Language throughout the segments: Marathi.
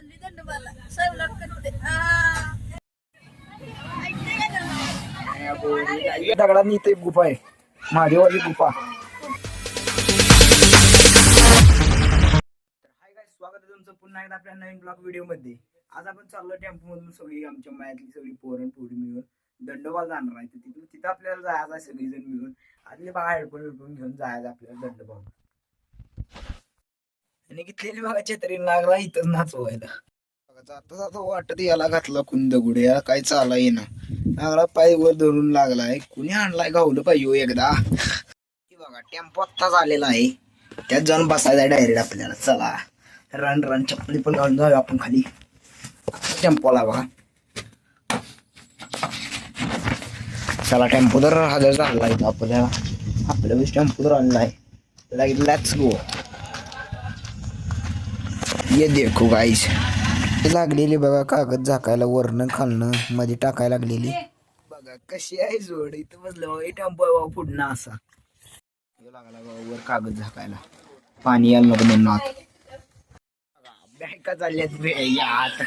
चालली दंडोबाला करते तुम्ही? दगडात इथे एक गुफा आहे. महादेवाची गुफा. हाय काय स्वागत आहे तुमचं पुन्हा एकदा आपल्या नवीन ब्लॉग व्हिडिओमध्ये आज आपण चाललो टेम्पो मधून सगळी आमच्या मायातली सगळी पोरण पोरी मिळून दंडोबाला जाणार आहे. तर तिथून तिथं आपल्याला जायचं आहे सगळीजण मिळून. आधले बघा हेडफोन हेडफोन घेऊन जायचं आपल्याला दंडोबाला. आणि घेतलेली बघा छत्री लागला इथं नाचवायला. बघा, जाता जाता वाटत याला घातला कुंद गुडे याला काय चाला येणार लागला पाय वर धरून लागलाय. कुणी आणलाय गावलं पाहिजे हो एकदा. बघा टेम्पो आत्ताच आलेला आहे. त्यात जाऊन बसायचा डायरेक्ट आपल्याला. चला. रन रन चप्पली पण घालून जाऊया आपण खाली. टेम्पोला बघा. चला टेम्पो तर हजर झाला आहे आपल्याला. आपल्या वेळेस टेम्पो तर आणला आहे लॅट्स गो ये देखो गाईस लागलेली बघा कागद झाकायला वरण खालणं मध्ये टाकायला लागलेली. बघा कशी आहे जोड. इथं बसलं बघा टेम्पो बाबा असा. लागला वर कागद झाकायला. पाणी यायला नको म्हणून आत. बँका चालल्यात यात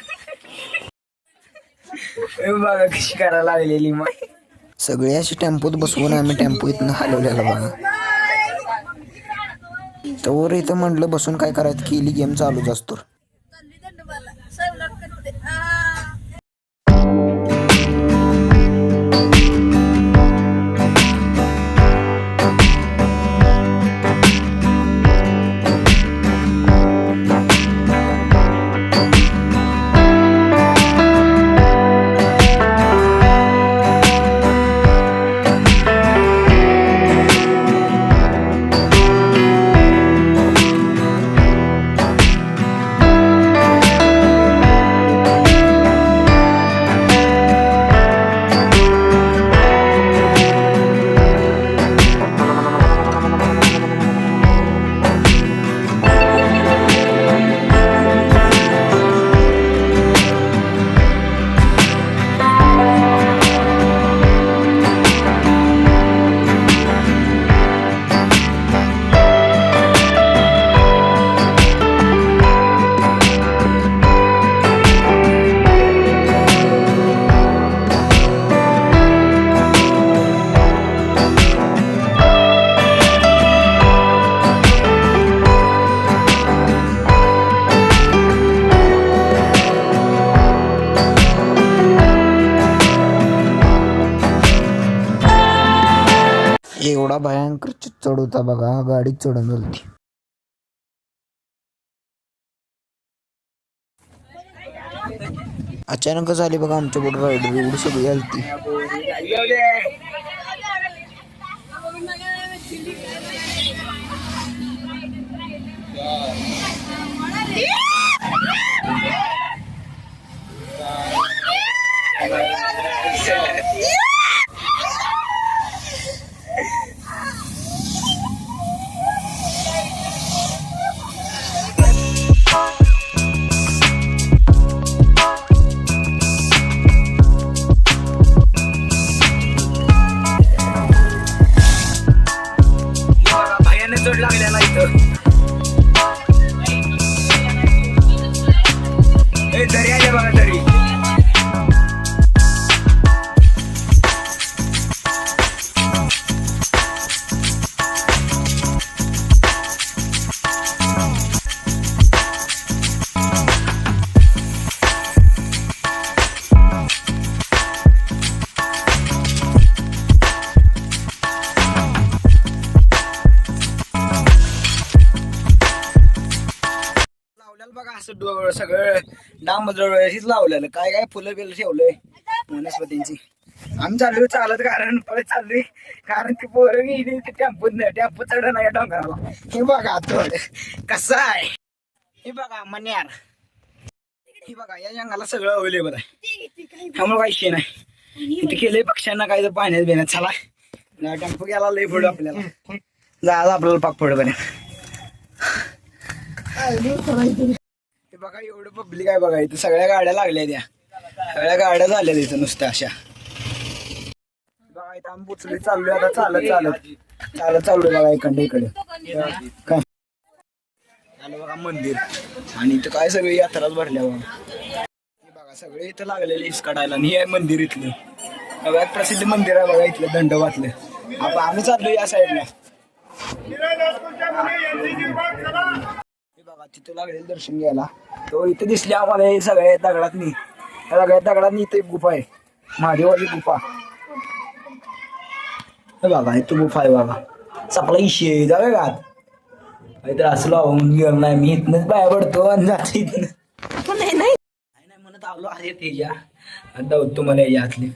बघा कशी करायला लागलेली मग सगळे अशी टेम्पोत बसवून आम्ही टेम्पो इथनं हलवलेला बघा. तर इथं म्हटलं बसून काय करायचं केली गेम चालूच असतो. चढवता बघा हा बघा गाडीत चढून होती अचानकच आली बघा आमच्या पुढे रायडर एवढी सगळी आली असं डोळ सगळं डांब हेच लावलेलं. काय काय फुलं बिलं ठेवलंय? वनस्पतींची. आम्ही चाललोय चालत कारण परत चाललोय. कारण ती पोरं गेली ते टेम्पो टेम्पो चढ नाही डोंगराला हे बघा थोड कसं आहे? हे बघा मन्यार. हे बघा या जंगलाला सगळं अवेलेबल आहे. त्यामुळे काही शे नाही. इथे केलंय पक्ष्यांना काय तर पाण्यात बिण्यात. चला. टेम्पो गेला लय पुढं आपल्याला. जायचं आपल्याला पाक पुढं पर्यंत बघा एवढं पब्लिक आहे बघा इथं सगळ्या गाड्या लागल्या त्या. सगळ्या गाड्या झाल्या तिथं नुसत्या अशा. बघा इथं आम्ही पुचली चाललोय आता चालत चालत. चालत चाललोय बघा इकडे इकडे. काय आलं बघा मंदिर. आणि इथं काय सगळी यात्राच भरल्या बघा. बघा सगळे इथं लागलेले इस आणि हे आहे मंदिर इथलं. सगळ्यात प्रसिद्ध मंदिर आहे बघा इथलं दंडवातलं आपण आम्ही चाललो या साईडला तिथं लागलेलं दर्शन घ्यायला. तो इथे दिसले आम्हाला हे सगळ्या दगडातनी. या सगळ्या दगडातनी इथे एक गुफा आहे. महादेवाची गुफा. हे बघा इथं गुफा आहे बघा. चपला इशी आहे जाऊया का आत? काहीतरी असं लावून गेलं नाही. मी इथनच बाहेर पडतो आणि जातो इथनं. नाही नाही. म्हणत आलो आहे तेजा. आता तुम्हाला यातले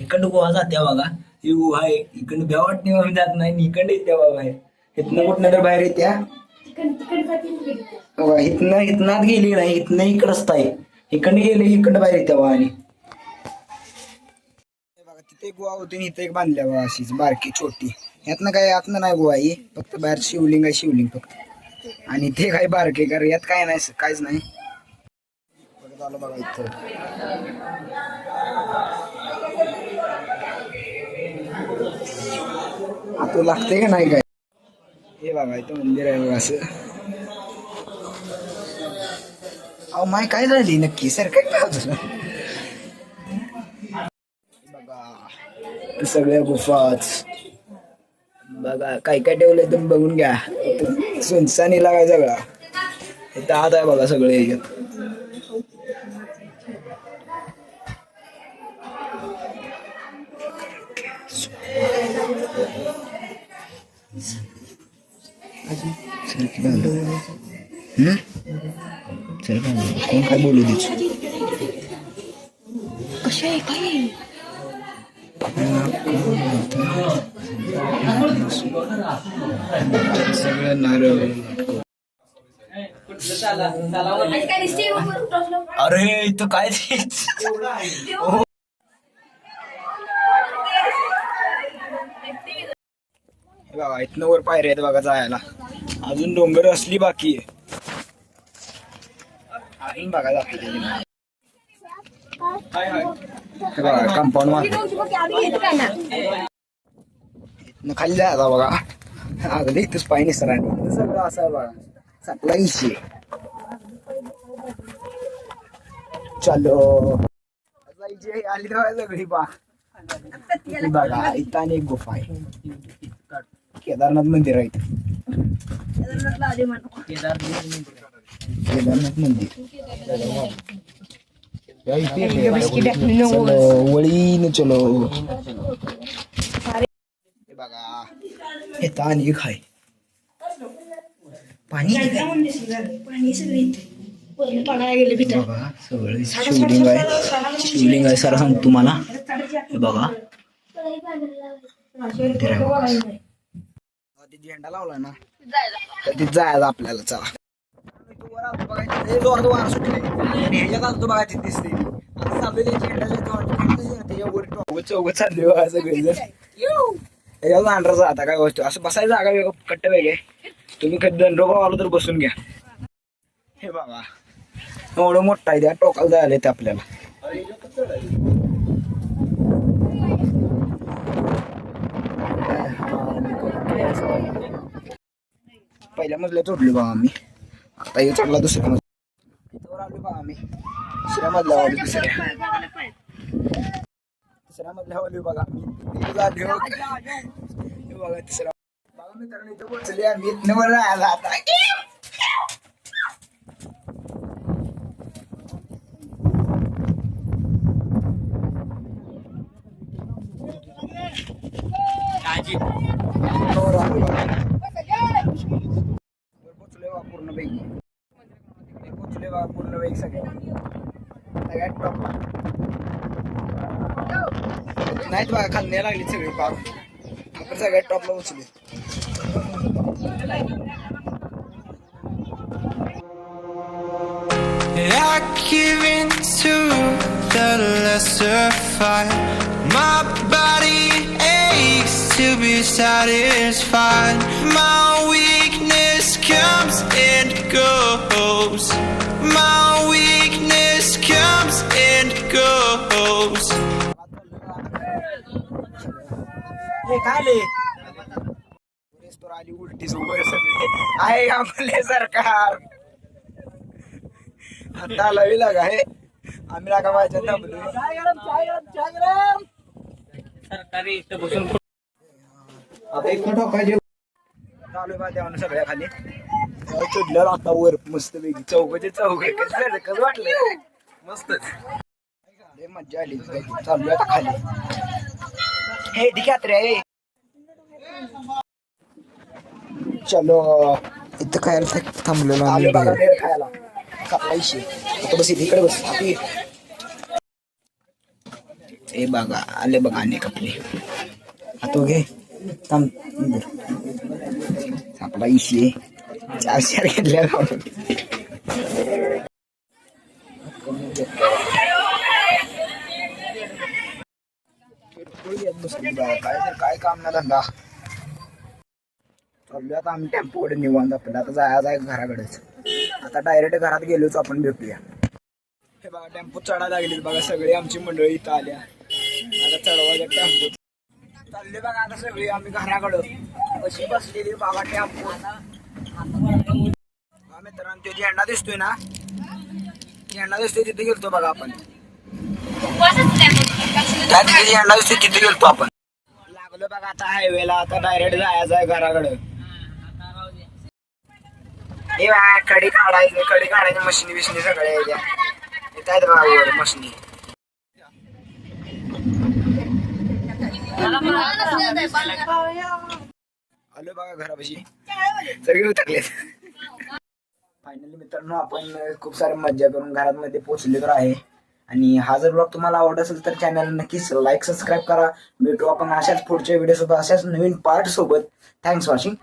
इकडं गुहा जात्या बघा. ही गुहा आहे. इकडं भ्या वाटणे आम्ही जात नाही इकडं येत्या बाबा इथनं कुठनं तर बाहेर येत्या. इथनं इथनात गेली नाही इथनं इकडंच आहे इकडनं गेले इकडं बाहेर येते आणि. बघा तिथे गोवा होती इथे एक बांधल्या बघा अशीच बारकी छोटी. यातनं काय यातनं नाही गोवा ही फक्त बाहेर शिवलिंग आहे शिवलिंग फक्त. आणि ते काय बारके कर यात काय नाही काहीच नाही. परत बघा इथं. आता लागते का नाही काय? इथं मंदिर आहे बघा असं. अहो माय काय झाली नक्की? सर काय काय बघा सगळ्या गुफाच बघा काय काय ठेवलंय तुम्ही बघून घ्या. सुनसानीला काय सगळा? इथं आत आहे बघा सगळे. ह्याच्यात सरकी बांधव हम्म? सरकी बांधव. कोण काय बोलू देच कशा आहे काय सगळं नारळ अरे इथं काय बाबा बघा इथनं वर पायऱ्या आहेत बघा जायला अजून डोंगर असली बाकी आहे. अजून बघा दाखवते कंपाऊंड मार इथनं खाली जायचा बघा. अगदी इथंच पाहिजे निसराने इथं सगळं असं बघा. सगळा इशी चलो आली सगळी बा बघा इथं आणि एक गुफा आहे. केदारनाथ मंदिर आहे इथं केदारनाथ मंदिर चलो वळीने चलो हे बघा हे ताण एक आहे पाणी आहे काय? बघा सगळं शिवलिंग आहे शिवलिंग आहे सर सांग तुम्हाला हे बघा मंदिर आहे बघा. ते झेंडा लावला ना तर तिथे जायचं आपल्याला चला. जोरात वारा सुटले ह्याच्यात आलतो बघा तिथे दिसते आता चौक चालले बघा सगळे याच्यावर आता काय गोष्ट असं बसायचं जागा वेगळं कट्ट वेगळे. तुम्ही कधी दंडोबा आलो तर बसून घ्या. हे बघा एवढं मोठं आहे त्या टोकाला जायला येते आपल्याला. पहिल्या मजल्या चढलो बा आम्ही. आता हे चढला दुसऱ्या मजल्या आलो बा आम्ही. दुसऱ्या मजल्यावर आलो दुसऱ्या. तिसऱ्या मजल्यावर आलो बघा आम्ही. बघा तिसरा बघा मित्रांनो इथं पोहोचले आम्ही. इथनं वर राहायला आता. वर नाहीत बघा खाल्ल्या लागली सगळी पाक आपण सगळ्यात टॉपला उचले I give in to the lesser fight. My body aches to be satisfied. My weakness comes and goes. My weakness comes and goes. हे काय ले आली? उलट नोटीस उभे सगळे आहे आपले सरकार. आता लवी लागा आहे. आम्ही लागा व्हायच्या थांबलो सरकारी इथं बसून आता इथं ठोकायचे चालू बा देवानं सगळ्या खाली. आता वर मस्त चौकाचे चौक कसं वाटलं मस्तच. मज्जा आली. चालू आता खाली. हे ठीक रे चलो इथं खायला थांबलेलो आम्ही बघा भेळ खायला कापायशी आता बस इथे इकडे बस आपली हे बघा आले बघा अनेक आपले आता घे थांब आपला इशी चारशे घेतल्या काय तर काय काम ना धंदा. चाललोय आता आम्ही टेम्पोकडे निवांत आपल्याला आता जायचं आहे घराकडेच. आता डायरेक्ट घरात गेलोच आपण भेटूया. हे बघा टेम्पो चढा लागली बघा सगळी. आमची मंडळी इथं आल्या. आता चढवायच्या टेम्पो. चालले बघा आता सगळी आम्ही घराकडं. कशी बसलेली बाबा टेम्पो. मित्रांनो तो झेंडा दिसतोय ना? झेंडा दिसतोय तिथे गेलतो बघा आपण. झेंडा दिसतोय तिथे गेलतो आपण. लागलो बघा आता हायवेला आता डायरेक्ट जायचं आहे घराकडं. हे कडी काढायची कडी काढायची मशिनी बिशनी सगळ्या याच्या इथं आहेत बघा वर मशिनी. आलो बघा घरापाशी. सगळे उतरले फायनली मित्रांनो आपण खूप सारे मज्जा करून घरामध्ये पोहोचले तर आहे. आणि हा जर ब्लॉग तुम्हाला आवडत असेल तर चॅनल नक्कीच लाईक सबस्क्राईब करा भेटू आपण अशाच पुढच्या व्हिडिओसोबत अशाच नवीन पार्टसोबत थँक्स वॉचिंग